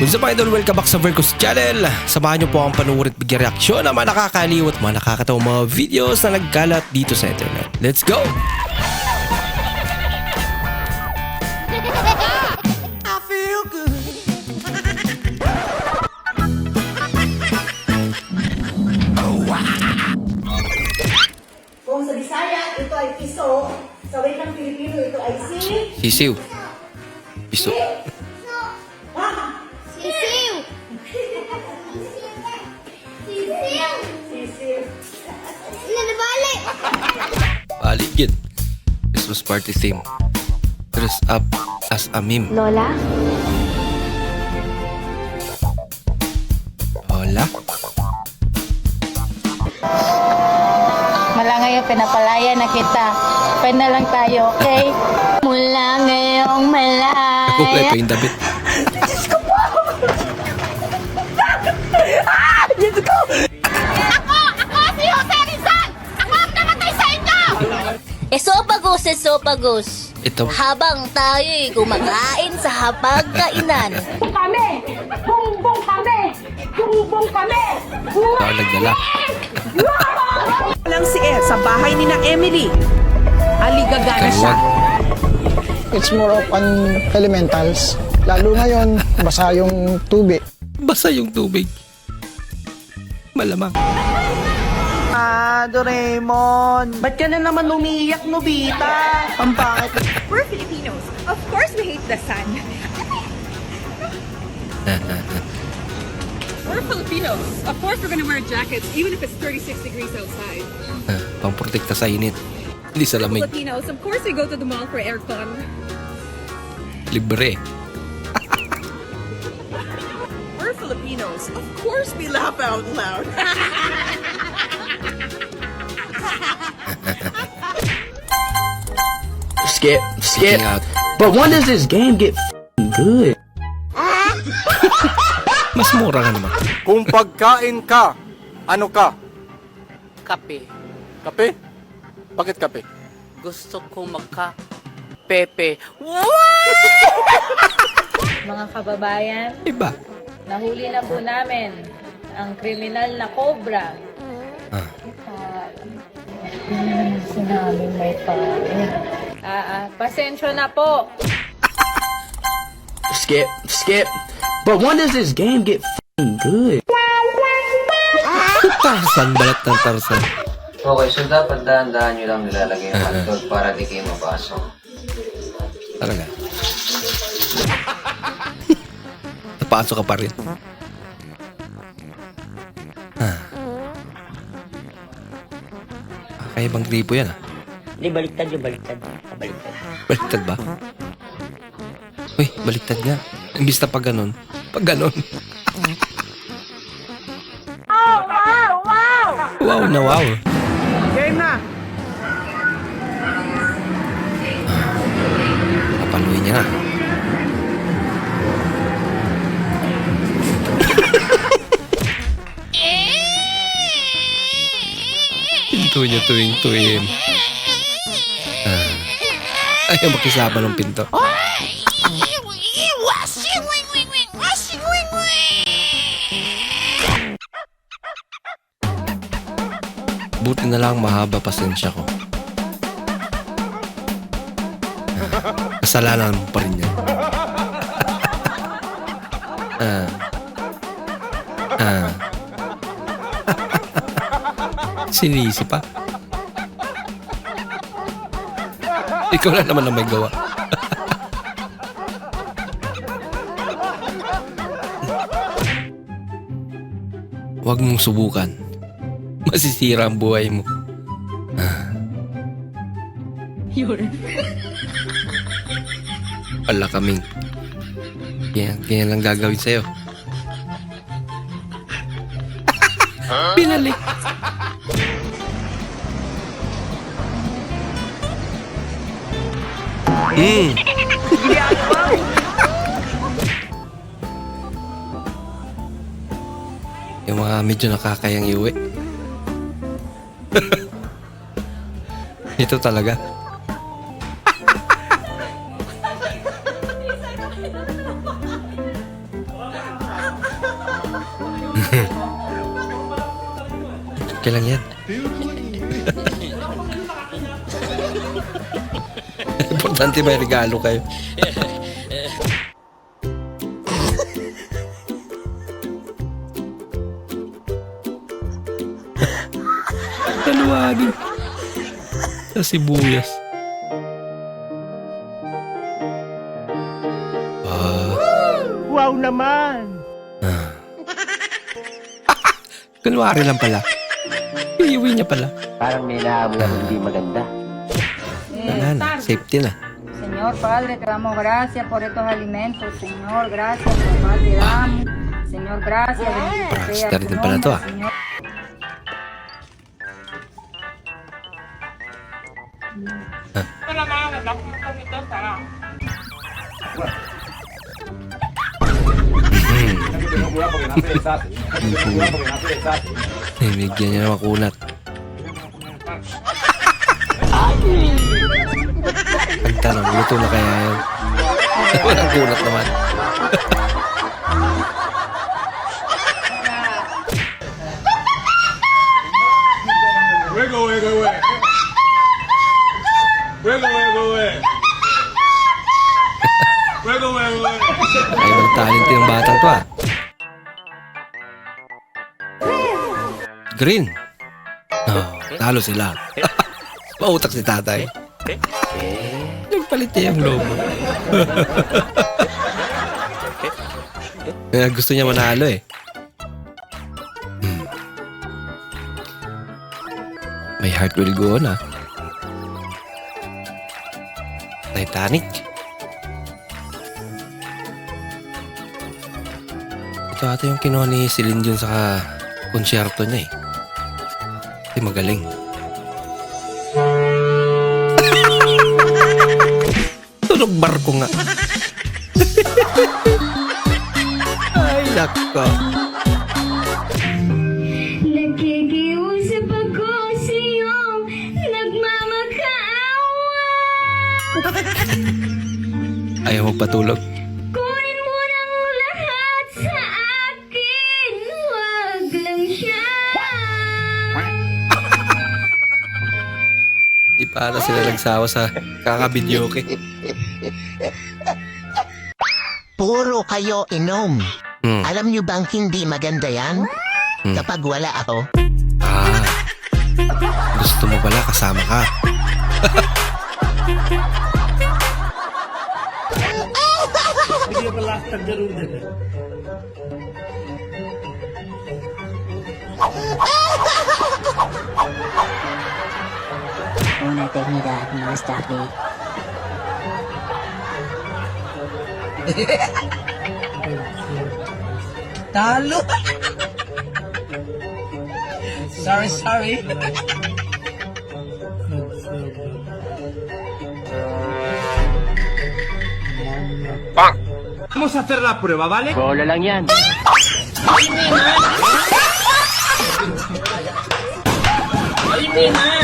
What's up idol? Welcome back sa Vercos Channel. Samahan niyo po ang panuwid at bigyan reaksyon ng mga nakakaliw at mga nakakatawang mga videos na nagkalat dito sa internet. Let's go! Kung sa Bisaya, ito ay piso. Sa wikang Pilipino, ito ay si... Sisiw. Paligid. Christmas party theme. Dress up as a meme. Lola? Hola? Mula ngayon, pinapalaya na kita. Pwede na lang tayo, okay? Mula ngayong malaya. pa yung damit. Esophagus, esophagus. Ito. Habang tayo'y kumakain sa hapagkainan. Kami! Bumbong kami! Bumbong kami! Ikaw nagdala. lang si Ed sa bahay ni na Emily. Aligagana siya. Kaliwag. It's more of an elementals. Lalo ngayon, basa yung tubig. Basa yung tubig. Malamang. Ah, Doraemon. Ba't ka na naman umiiyak, Nobita? Ang pangit. We're Filipinos. Of course we hate the sun. We're Filipinos. Of course we're gonna wear jackets even if it's 36 degrees outside. Ah, Pamprotekta sa init. Hindi sa lamig. Filipinos, of course we go to the mall for aircon. Libre. We're Filipinos. Of course we laugh out loud. Skip, skip. But when does this game get f***ing good? Mas mura ka naman. Kung pagkain ka, ano ka? kape. Kape? Bakit kape? Gusto ko magka pepe. Mga kababayan, Iba. nahuli na po namin ang kriminal na cobra. Ah. Ah, sinabing may pare. Ah, ah, pasensya na po. Skip, skip. But when does this game get f***ing good? Tarsan, balat ng tarsan. Okay, so dapat dahan-dahan nyo lang nilalagay yung hotdog para di kayo mapasok. Talaga. Napasok ka pa rin. Ah. Kakaibang gripo yan ah. Hindi, baliktad yung baliktad. Baliktad. Baliktad ba? Uy, baliktad nga. Imbis na pag ganun. Pag ganun. Wow na wow. Game na. Papaluin niya na. Pinto niya tuwing tuwing. Ayaw makisaban ng pinto. Buti na lang mahaba pasensya ko. Ah, Kasalanan mo pa rin yan. ah. Ah. Sinisi pa. Ikaw na naman ang may gawa. Huwag mong subukan. Masisira ang buhay mo. Ah. Wala kaming. Kaya, kaya lang gagawin sa'yo. Binalik. Mm. Yung mga medyo nakakayang iuwi. Ito talaga. Kailan yan? Importante may regalo kayo. Taluwagin. Sa sibuyas. Ah. Wow naman! Kunwari lang pala. Iiwi niya pala. Parang may naamoy ako hindi maganda. Wala na. Safety na. Señor Padre, te damos gracias por estos alimentos, Señor, gracias por más te damos. Señor, gracias, bendito sea tu nombre, ah. Señor. Niya ng makunat. Pagtanong, luto na kaya yun? Walang kunat naman. Wiggle, wiggle, wiggle. Wiggle, wiggle, wiggle. Wiggle, wiggle, wiggle. Ay, walang talent yung batang to ah. Green. Oh, talo sila. Mautak si tatay. Nagpalit niya yung lobo. Kaya gusto niya manalo eh. Hmm. My heart will go on ah. Titanic. Ito ata yung kinuha ni Celine Dion sa konsyerto niya eh. Kasi magaling. Tunog barko nga. Ay, nako. Nakikiusap ako sa iyong nagmamakaawa. Ayaw magpatulog. Kunin mo ng lahat sa akin, wag lang siya. Di pa ata sila nagsawa sa kakabidyoke. Puro kayo inom. Hmm. Alam nyo bang hindi maganda yan? Hmm. Kapag wala ako, Ah. Gusto mo pala kasama ka. Una eternidad más tarde. Talo. sorry, sorry. Vamos a hacer la prueba, ¿vale? Hola, Lanyan. ¡Ay, mi madre! ¡Ay, mi madre!